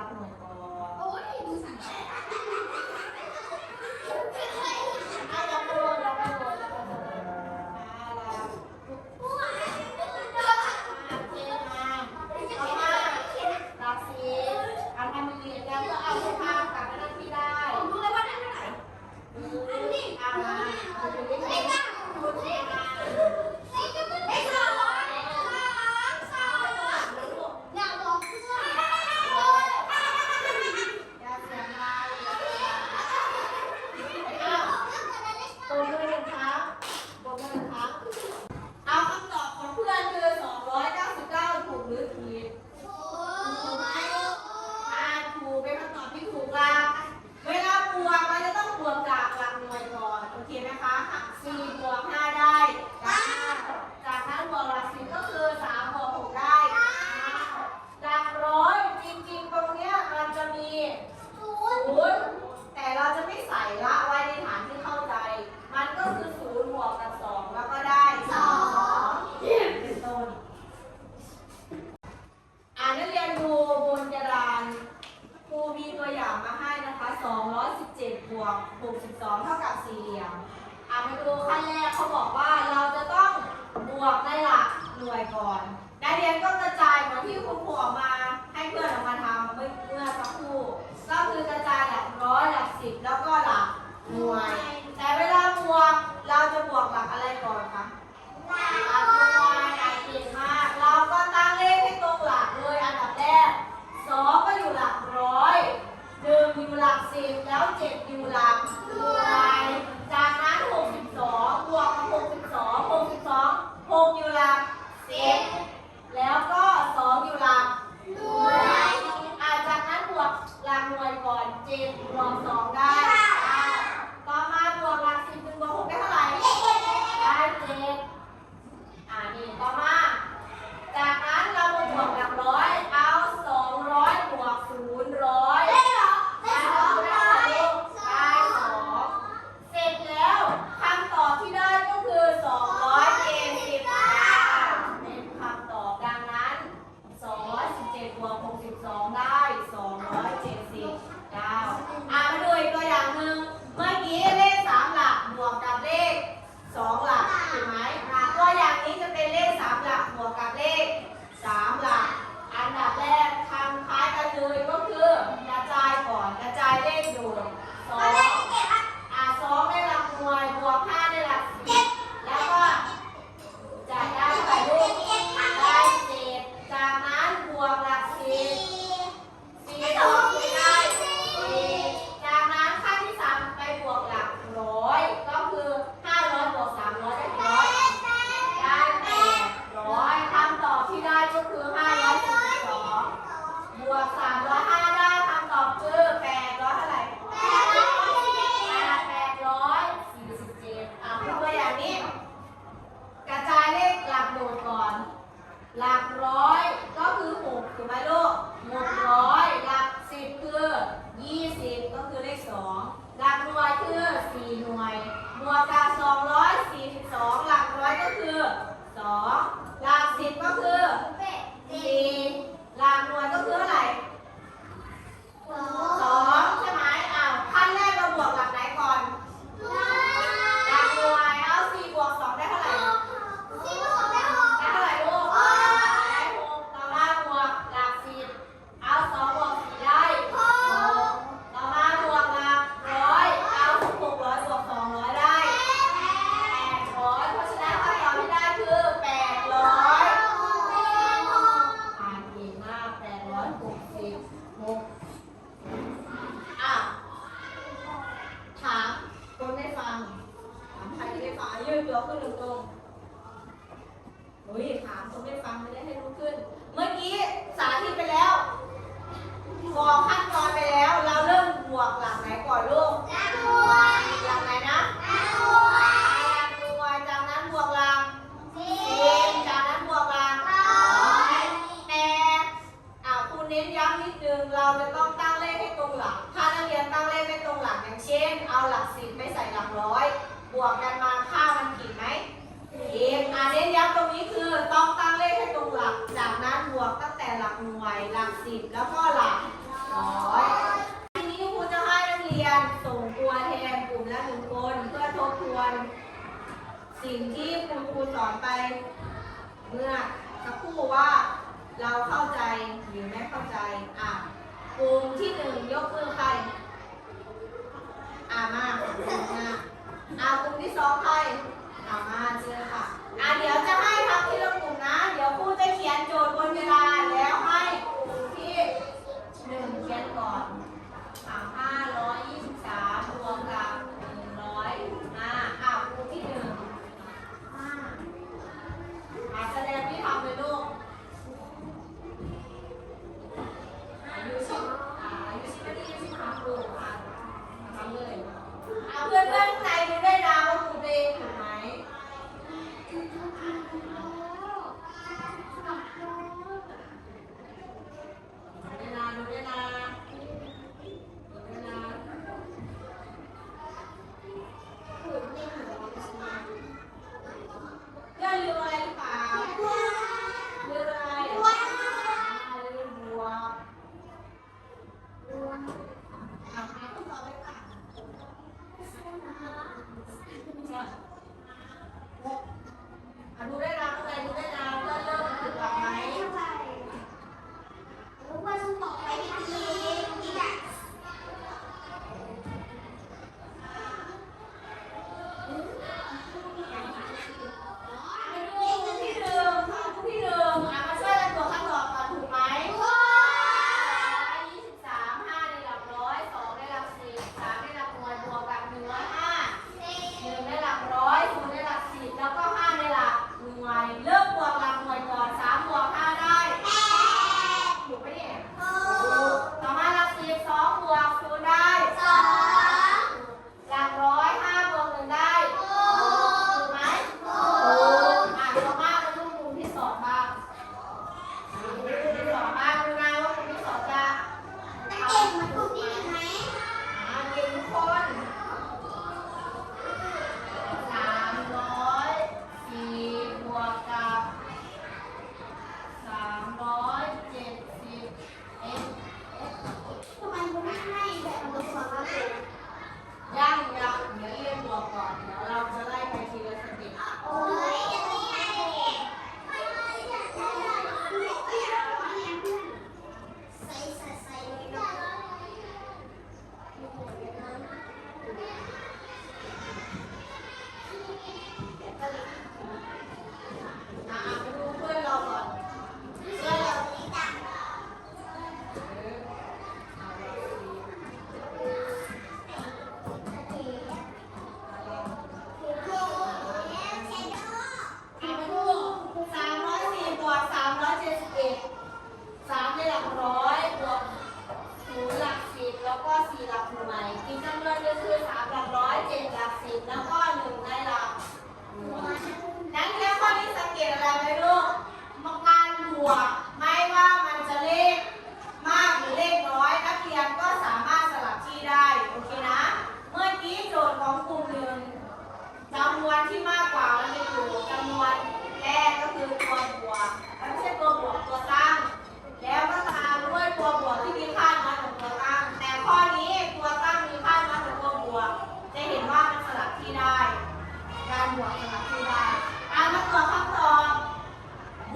หลักหลักหน่วยก่อนอ่ ก่อนนักเรียนก็กระจายเหมือนที่คุณครูออกมาให้เพื่อนออกมาทำเมื่อสักครู่ก็คือกระจายหลักร้อยหลักสิบแล้วก็หลักหน่วย แต่เวลาบวกเราจะบวกหลักอะไรก่อนคะหลักหน่วยหลักสิบมาเราก็ตั้งเลขให้ตรงหลักเลยอันดับแรกสองก็อยู่หลักร้อยหนึ่งอยู่หลักสิบแล้วเจ็ดอยู่หลัก ขึ้นหนึ่งตรงเฮ้ยถามคนไม่ฟังไม่ได้ให้รู้ขึ้น เมื่อกี้สาธิตไปแล้วบอกขั้นตอนไปแล้ว เราเริ่มบวกหลักไหนก่อนลูกหลักหลังไหนนะหลักหน่วยจากนั้นบวกหลักสิบจากนั้นบวกหลักร้อยแต่อ่าคุณเน้นย้ำนิดนึงเราจะต้องตั้งเลขให้ตรงหลัก ถ้านักเรียนตั้งเลขไม่ตรงหลักอย่างเช่น เอาหลักสิบไม่ใส่หลักร้อย บวกกันมาค่ามันผิดไหม เองอ่าเน้นย้ำตรงนี้คือต้องตั้งเลขให้ตรงหลัก จากนั้นบวกตั้งแต่หลักหน่วย หลักสิบแล้วก็หลักร้อยทีนี้ครูจะให้นักเรียนส่งตัวแทนกลุ่มละหนึ่งคนเพื่อทบทวน สิ่งที่คุณครูสอนไป เมื่อสักครู่ว่าเราเข้าใจหรือไม่เข้าใจอะกลุ่มที่หนึ่งยกมือใครอ่ามากลุ่มหน้าอ่ากลุ่มที่สองใครอามาเจอค่ะ อะเดี๋ยวจะให้ทำทีละกลุ่มนะ เดี๋ยวครูจะเขียนโจทย์บนกระดาษ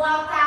o altar